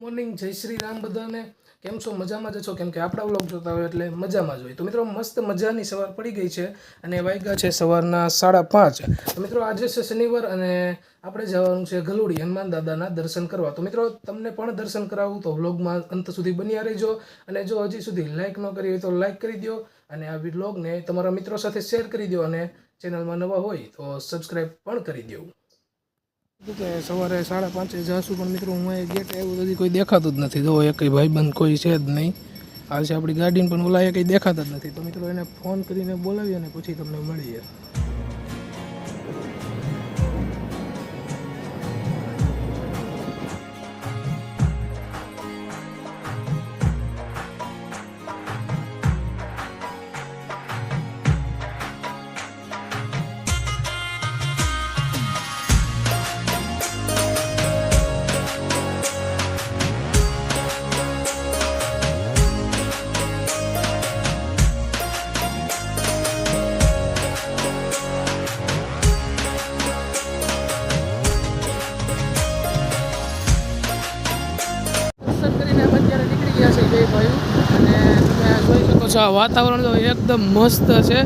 Morning જય શ્રી રામ બધાને. કેમ છો? મજામાં જ છો? કેમ કે આપણા વ્લોગ જોતા હોય એટલે મજામાં જ હોય. તો મિત્રો, મસ્ત મજાની સવાર પડી ગઈ છે અને વાગ્યા છે સવારના સાડા પાંચ. તો મિત્રો, આજે છે શનિવાર અને આપણે જવાનું છે ગલુડી હનુમાન દાદાના દર્શન કરવા. તો મિત્રો, તમને પણ દર્શન કરાવું તો વ્લોગમાં અંત સુધી બન્યા રહેજો. અને જો હજી સુધી લાઇક ન કરી હોય તો લાઇક કરી દો અને આ વ્લોગને તમારા મિત્રો સાથે શેર કરી દો અને ચેનલમાં નવા હોય તો સબસ્ક્રાઈબ પણ કરી દો સવારે સાડા પાંચે જાશું, પણ મિત્રો હું અહીં ગેટ આવ્યું હજી કોઈ દેખાતું જ નથી. જો એક ભાઈ ભાઈબંધ કોઈ છે જ નહીં. આજે આપણી ગાડીને પણ ઓલા એ કંઈ દેખાતા જ નથી. તો મિત્રો એને ફોન કરીને બોલાવીએ અને પછી તમને મળીએ. અત્યારે નીકળી ગયા છે જય ભાઈ અને તમે જોઈ શકો છો, આ વાતાવરણ તો એકદમ મસ્ત છે.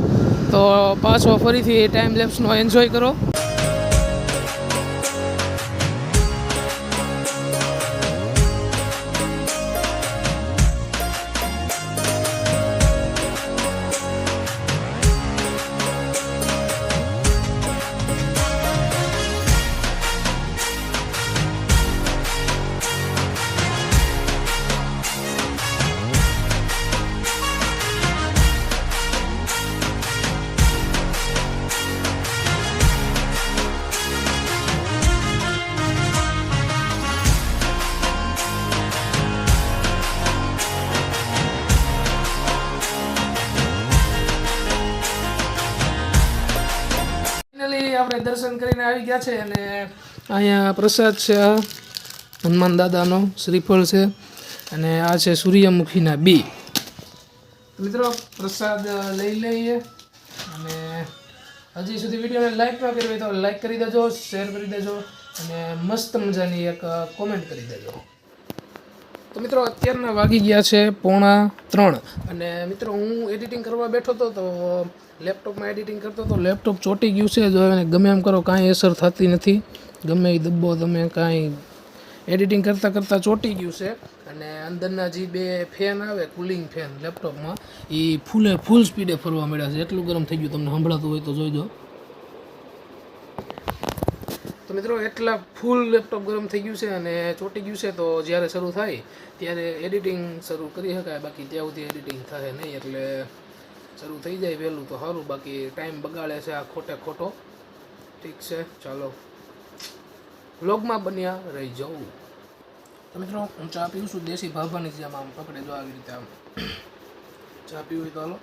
તો પાછો ફરીથી ટાઈમ લેપ્સનો એન્જોય કરો. આપણે દર્શન કરીને આવી ગયા છે અને અહીંયા પ્રસાદ છે હનુમાન દાદાનો, શ્રીફળ છે અને આ છે સૂર્યમુખીના બી. મિત્રો, પ્રસાદ લઈ લઈએ અને હજી સુધી વિડીયોને લાઈક ન કરવી તો લાઈક કરી દેજો, શેર કરી દેજો અને મસ્ત મજાની એક કોમેન્ટ કરી દેજો. તો મિત્રો, અત્યારના વાગી ગયા છે પોણા ત્રણ. અને મિત્રો, હું એડિટિંગ કરવા બેઠો હતો, તો લેપટોપમાં એડિટિંગ કરતો તો લેપટોપ ચોંટી ગયું છે, જો એને ગમે એમ કરો, કાંઈ અસર થતી નથી. ગમે એ દબ્બો, તમે કાંઈ એડિટિંગ કરતાં કરતાં ચોંટી ગયું છે. અને અંદરના જે બે ફેન આવે કુલિંગ ફેન લેપટોપમાં એ ફૂલે, ફૂલ સ્પીડે ફરવા મળ્યા છે. એટલું ગરમ થઈ ગયું, તમને સંભળાતું હોય તો જોઈ દો. તો મિત્રો, એટલા ફૂલ લેપટોપ ગરમ થઈ ગયું છે અને ચોંટી ગયું છે, તો જ્યારે શરૂ થાય ત્યારે એડિટિંગ શરૂ કરી શકાય. બાકી ત્યાં સુધી એડિટિંગ થાય નહીં, એટલે શરૂ થઈ જાય વહેલું તો સારું. બાકી ટાઈમ બગાડે છે આ ખોટે ખોટો. ઠીક છે, ચાલો. વ્લોગમાં બન્યા રહી જવું તો મિત્રો, હું ચા પીવું છું. દેશી ભાભાની જેમ આમ પકડે જો આવી રીતે આમ. ચા પીવી તો હાલો.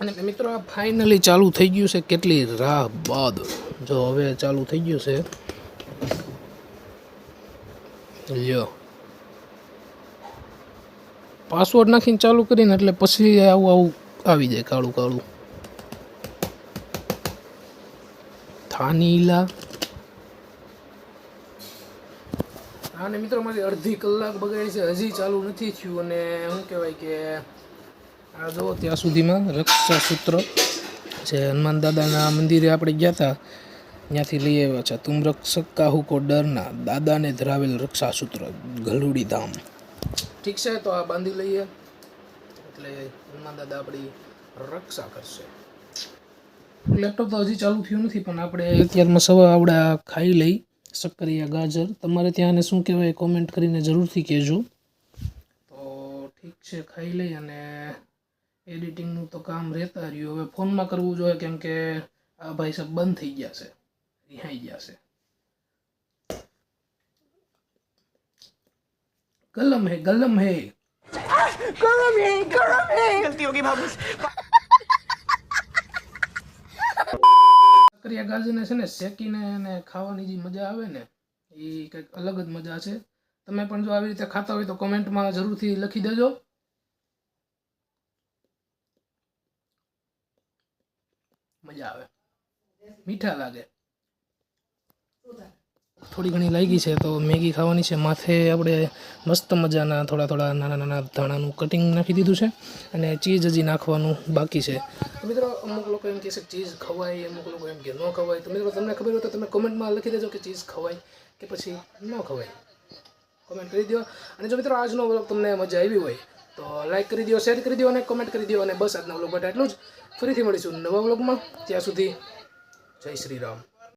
અને મિત્રો આ ફાઇનલી ચાલુ થઈ ગયું છે કેટલી રાહ બાદ. જો હવે ચાલુ થઈ ગયું છે. લ્યો. પાસવર્ડ નાખીને ચાલુ કરીને એટલે પછી આવું આવું આવી જાય કાળું કાળું. થાનીલા. અને મિત્રો મારી અડધી કલાક બગાડી છે. હજી ચાલુ નથી થયું અને શું કહેવાય કે આ જુઓ, ત્યાં સુધીમાં રક્ષાસૂત્ર જે હનુમાન દાદાના મંદિરે આપણે ગયા હતા ત્યાંથી લઈ આવ્યા છે. તુમ રક્ષક કાહુ ડરના. દાદાને ધરાવેલ રક્ષાસૂત્ર, ગલુડી ધામ. ઠીક છે, તો આ બાંધી લઈએ. એટલે હનુમાન દાદા આપણી રક્ષા કરશે. લેપટોપ તો હજી ચાલુ થયું નથી, પણ આપણે અત્યારમાં સવા આવડા ખાઈ લઈ. સક્કરિયા, ગાજર. તમારે ત્યાં શું કહેવાય કોમેન્ટ કરીને જરૂરથી કહેજો. તો ઠીક છે, ખાઈ લઈ અને એડિટિંગનું તો કામ રહેતા રહ્યું. હવે ફોનમાં કરવું જોઈએ કેમ કે આ ભાઈ સાહેબ બંધ થઈ ગયા છે. રિહાઈ ગયા છે. ગલમ હે ગલમ હે. ગરમ હે ગરમ હે. ગલતી હોગી બાબુ સક્રિય ગાજરને છે ને શેકીને અને ખાવાની જે મજા આવે ને એ કંઈક અલગ જ મજા છે. તમે પણ જો આવી રીતે ખાતા હોય તો કોમેન્ટમાં જરૂરથી લખી દેજો. મજા આવે. મીઠા લાગે. થોડી ઘણી લાગી છે તો મેગી ખાવાની છે. માથે આપણે મસ્ત મજાના થોડા થોડા નાના નાના ધાણાનું કટિંગ નાખી દીધું છે અને ચીઝ હજી નાખવાનું બાકી છે. મિત્રો અમુક લોકો એમ કહે છે કે ચીઝ ખવાય અમુક લોકો એમ કે ન ખવાય. તો મિત્રો તમને ખબર હોય તો તમે કોમેન્ટમાં લખી દેજો કે ચીઝ ખવાય કે પછી ન ખવાય. કોમેન્ટ કરી દો અને જો મિત્રો આજનો વ્લોગ તમને મજા આવી હોય તો લાઈક કરી દો શેર કરી દો અને કોમેન્ટ કરી દો અને બસ આજના વ્લોગ માટે એટલું જ. ફરીથી મળીશું નવા વ્લોગમાં ત્યાં સુધી જય શ્રી રામ.